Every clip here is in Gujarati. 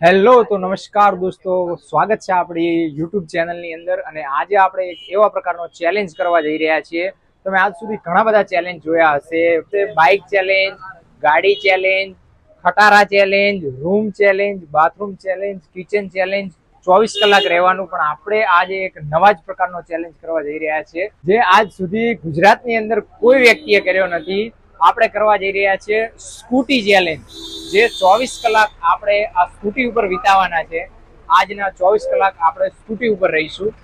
હેલો, તો નમસ્કાર દોસ્તો. સ્વાગત છે આપણી યુટ્યુબ ચેનલની અંદર અને આજે આપણે એક એવા પ્રકારનો ચેલેન્જ કરવા જઈ રહ્યા છીએ. તમે આજ સુધી ઘણા બધા ચેલેન્જ જોયા હશે. બાઇક ચેલેન્જ ગાડી challenge ખટારા challenge room challenge bathroom challenge kitchen challenge ચોવીસ કલાક રહેવાનું. પણ આપણે આજે એક નવા જ પ્રકારનો ચેલેન્જ કરવા જઈ રહ્યા છીએ. જે આજ સુધી ગુજરાતની અંદર કોઈ વ્યક્તિએ કર્યો નથી. આપણે કરવા જઈ રહ્યા છીએ સ્કૂટી ચેલેન્જ. જે ચોવીસ કલાક આપણે આ સ્કૂટી ઉપર વિતાવાના છે. આજના ચોવીસ કલાક આપણે સ્કૂટી ઉપર રહીશું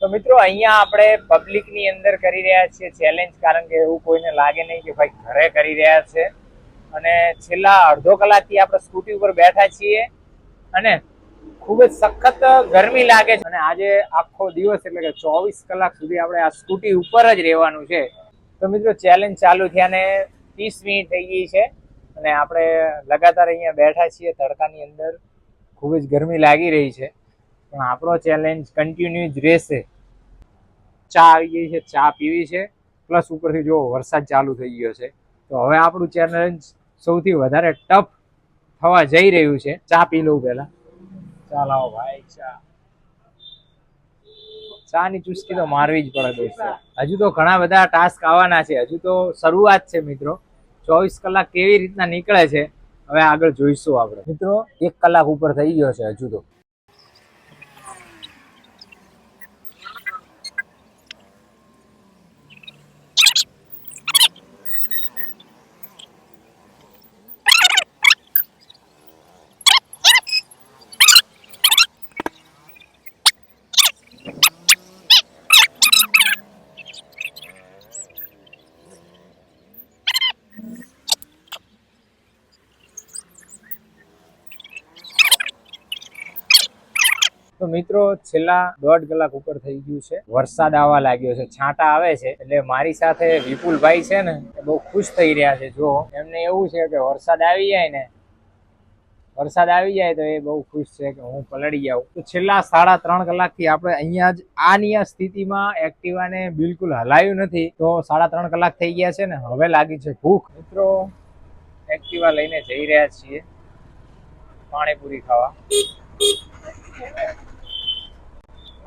તો મિત્રો, અહીંયા આપણે પબ્લિકની અંદર કરી રહ્યા છીએ ચેલેન્જ કારણ કે એવું કોઈને લાગે નહીં કે ભાઈ ઘરે કરી રહ્યા છે. અને છેલ્લા અડધો કલાકથી આપણે સ્કૂટી ઉપર બેઠા છીએ અને ખૂબ જ સખત ગરમી લાગે છે. અને આજે આખો દિવસ એટલે કે ચોવીસ કલાક સુધી આપણે આ સ્કૂટી ઉપર જ રહેવાનું છે. તો મિત્રો ચેલેન્જ ચાલુ થયા ને ત્રીસ મિનિટ થઈ ગઈ છે. અને આપણે લગાતાર અહીંયા બેઠા છીએ, તડકાની અંદર. ખૂબ જ ગરમી લાગી રહી છે. પણ આપણો ચેલેન્જ કન્ટિન્યુ જ રહેશે. ચા આવી ગઈ છે, ચા પીવી છે. પ્લસ ઉપરથી જો વરસાદ ચાલુ થઈ ગયો છે. તો હવે આપણું ચેલેન્જ સૌથી વધારે ટફ થવા જઈ રહ્યું છે. ચા પી લઉં પહેલા. ચા લાવો ભાઈ, ચા. ચા ની ચુસ્કી તો મારવી જ પડે દોસ્તો. હજુ તો ઘણા બધા ટાસ્ક આવવાના છે. હજુ તો શરૂઆત છે મિત્રો. ચોવીસ કલાક કેવી રીતના નીકળે છે, હવે આગળ જોઈશું આપણે. મિત્રો, એક કલાક ઉપર થઈ ગયો છે હજુ તો. તો મિત્રો, છેલ્લા દોઢ કલાક ઉપર થઈ ગયું છે. વરસાદ આવવા લાગ્યો છે. છાંટા આવે છે. એટલે મારી સાથે વિપુલભાઈ છે ને, એ બહુ ખુશ થઈ રહ્યા છે. જો, એમને એવું છે કે વરસાદ આવી જાય ને, વરસાદ આવી જાય તો એ બહુ ખુશ છે કે હું પલળી જાઉં. તો છેલ્લા સાડા ત્રણ કલાકથી આપણે અહીંયા જ આની આ સ્થિતિમાં એક્ટિવાને બિલકુલ હલાયું નથી. તો સાડા ત્રણ કલાક થઈ ગયા છે ને, હવે લાગી છે ભૂખ. મિત્રો, એક્ટિવા લઈને જઈ રહ્યા છીએ. પાણીપુરી ખાવા.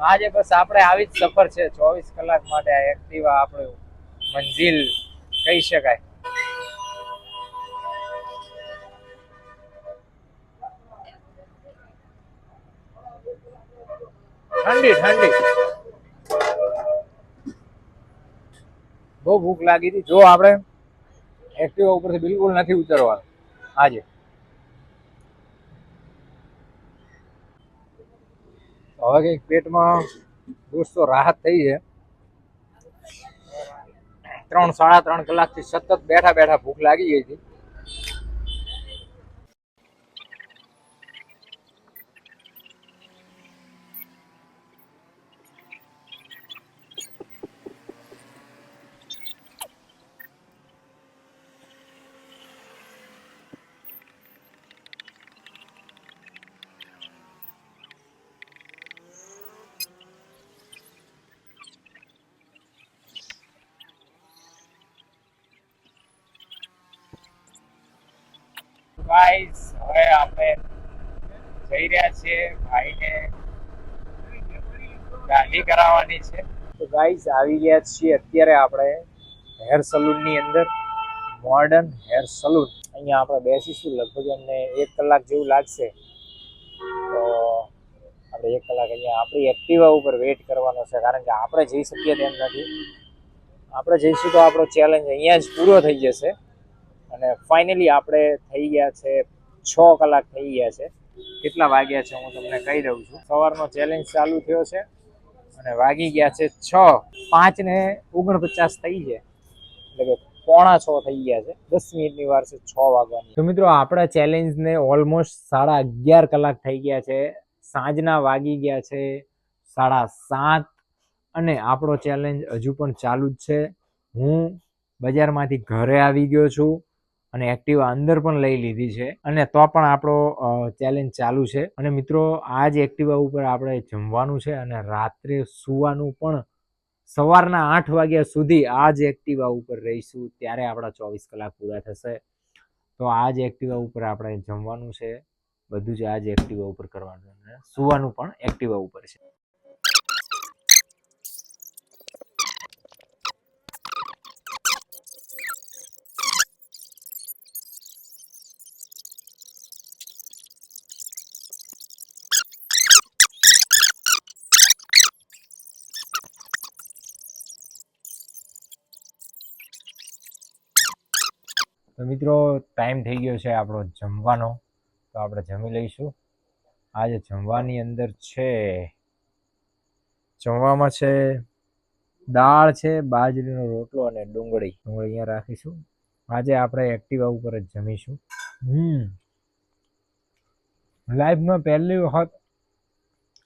આજે બસ આપણે આવી જ સફર છે. ચોવીસ કલાક માટે આ એક્ટિવા આપણે મંજિલ કહી શકાય. ઠંડી ઠંડી. બહુ ભૂખ લાગી હતી. જો આપણે એક્ટિવા ઉપરથી બિલકુલ નથી ઉતરવાનું. આજે. હવે કંઈક પેટમાં દોસ્તો રાહત થઈ છે. ત્રણ, સાડા ત્રણ કલાકથી સતત બેઠા બેઠા ભૂખ લાગી ગઈ હતી ગાઈસ હવે આપણે જઈ રહ્યા છીએ ભાઈને દાઢી કરાવવાની છે. તો ગાઈસ આવી ગયા છીએ અત્યારે આપણે હેર સલૂનની અંદર મોર્ડન હેર સલૂન અહીંયા આપણે બેસીશું, લગભગ અમને એક કલાક જેવું લાગશે. તો આપણે એક કલાક અહીંયા આપણી એક્ટિવા ઉપર વેઇટ કરવાનો છે, કારણ કે આપણે જઈ શકીએ તેમ નથી. આપણે જઈશું તો આપણો ચેલેન્જ અહીંયા જ પૂરો થઈ જશે. અને ફાઇનલી આપણે થઈ ગયા છે, છ કલાક થઈ ગયા છે. કેટલા વાગ્યા છે હું તમને કહી દઉં છું. સવારનો ચેલેન્જ ચાલુ થયો છે અને વાગી ગયા છે છ. પાંચ ને ઓગણપચાસ થઈ છે. એટલે કે પોણા છ થઈ ગયા છે. દસ મિનિટની વાર છે છ વાગવાની. તો મિત્રો આપણા ચેલેન્જને ઓલમોસ્ટ સાડા અગિયાર કલાક થઈ ગયા છે. સાંજના વાગી ગયા છે સાડા સાત અને આપણો ચેલેન્જ હજુ પણ ચાલુ જ છે. હું બજારમાંથી ઘરે આવી ગયો છું. અને એક્ટિવા અંદર પણ લઈ લીધી છે. અને તો પણ આપણો ચેલેન્જ ચાલુ છે. અને મિત્રો આ જ એક્ટિવા ઉપર આપણે જમવાનું છે અને રાત્રે સૂવાનું પણ સવારના આઠ વાગ્યા સુધી આ જ એક્ટિવા ઉપર રહીશું. ત્યારે આપણા ચોવીસ કલાક પૂરા થશે. તો આ જ એક્ટિવા ઉપર આપણે જમવાનું છે. બધું જ આ જ એક્ટિવા ઉપર કરવાનું અને સૂવાનું પણ એક્ટિવા ઉપર છે. તો મિત્રો ટાઈમ થઈ ગયો છે આપણો જમવાનો. તો આપણે જમી લઈશું. આજે જમવાની અંદર છે, જમવામાં છે દાળ છે, બાજરીનો રોટલો અને ડુંગળી. ડુંગળી અહીંયા રાખીશું. આજે આપણે એક્ટિવા ઉપર જ જમીશું. હમ. લાઈફમાં પહેલી વખત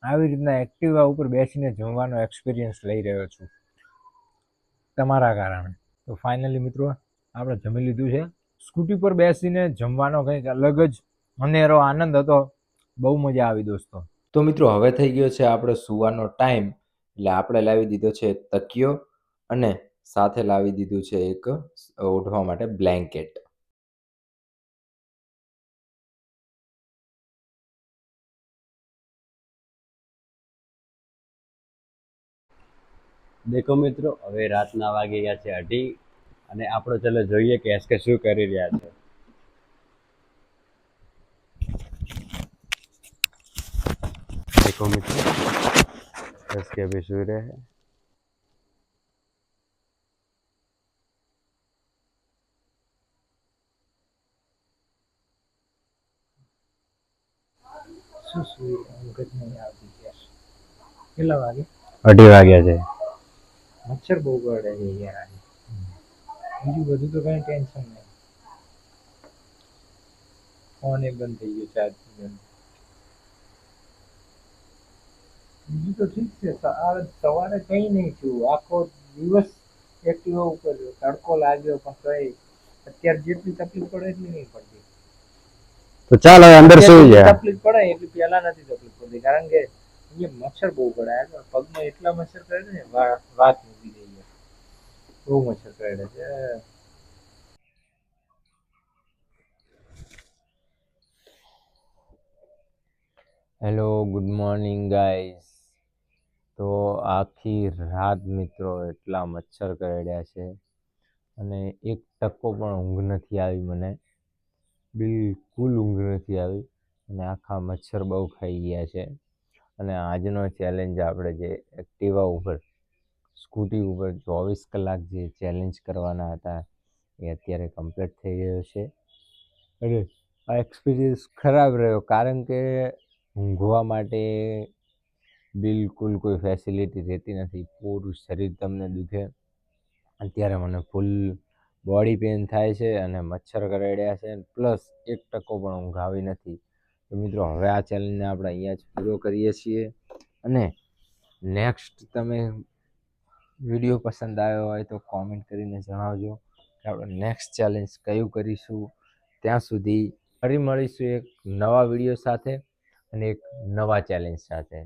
આવી રીતના એક્ટિવા ઉપર બેસીને જમવાનો એક્સપિરિયન્સ લઈ રહ્યો છું. તમારા કારણે. તો ફાઇનલી મિત્રો, આપણે જમી લીધું છે. સ્કૂટી પર બેસીને જમવાનો કંઈક અલગ જ અનેરો આનંદ હતો. બહુ મજા આવી દોસ્તો. તો મિત્રો હવે થઈ ગયો છે આપણો સુવાનો ટાઈમ. એટલે આપણે લાવી દીધો છે તકિયો અને સાથે લાવી દીધું છે એક ઓઢવા માટે બ્લેન્કેટ. દેખો મિત્રો હવે રાતના વાગી ગયા છે અઢી. અને આપણે ચાલો જોઈએ કે એસકે શું કરી રહ્યા છે. દેખો મિત્રો એસકે અભી સુઈ રહે શું શું ઊંઘ નહીં આવતી કેટલા વાગે? અઢી વાગ્યા છે. મચ્છર બહુ કરડે છે યાર. બીજું બધું તો કઈ ટેન્શન નહીં. ફોન એ બંધ થઈ ગયો ચાર્જ બીજું તો ઠીક છે સવારે કઈ નહીં થયું. આખો દિવસ એક્ટિવા ઉપર તડકો લાગ્યો પણ કઈ અત્યારે જેટલી તકલીફ પડે એટલી નહીં પડતી. તો ચાલ હવે અંદર સુઈ જાય તકલીફ પડે એટલી પહેલા નથી તકલીફ પડતી. કારણ કે અહીંયા મચ્છર બહુ પડે. આ પગમાં એટલા મચ્છર કરે ને વાત મૂકી દઈએ બહુ મચ્છર કરડે છે હેલો ગુડ મોર્નિંગ ગાઈઝ તો આખી રાત મિત્રો એટલા મચ્છર કરડ્યા છે અને એક ટકો પણ ઊંઘ નથી આવી મને. બિલકુલ ઊંઘ નથી આવી અને આખા મચ્છર બહુ ખાઈ ગયા છે. અને આજનો ચેલેન્જ આપણે જે એક્ટિવા ઉપર સ્કૂટી ઉપર ચોવીસ કલાક જે ચેલેન્જ કરવાના હતા, એ અત્યારે કમ્પ્લીટ થઈ ગયો છે. અને આ એક્સપિરિયન્સ ખરાબ રહ્યો, કારણ કે ઊંઘવા માટે બિલકુલ કોઈ ફેસિલિટી રહેતી નથી. પૂરું શરીર તમને દુખે. અત્યારે મને ફૂલ બોડી પેઇન થાય છે અને મચ્છર કરડ્યા છે પ્લસ એક ટકો પણ ઊંઘ આવી નથી. તો મિત્રો, હવે આ ચેલેન્જને આપણે અહીંયા જ પૂરો કરીએ છીએ. અને નેક્સ્ટ તમે વીડિયો પસંદ આવ્યો હોય તો કોમેન્ટ કરીને જણાવજો કે આપણે નેક્સ્ટ ચેલેન્જ કયું કરીશું ત્યાં સુધી ફરી મળીશું એક નવા વીડિયો સાથે અને એક નવા ચેલેન્જ સાથે.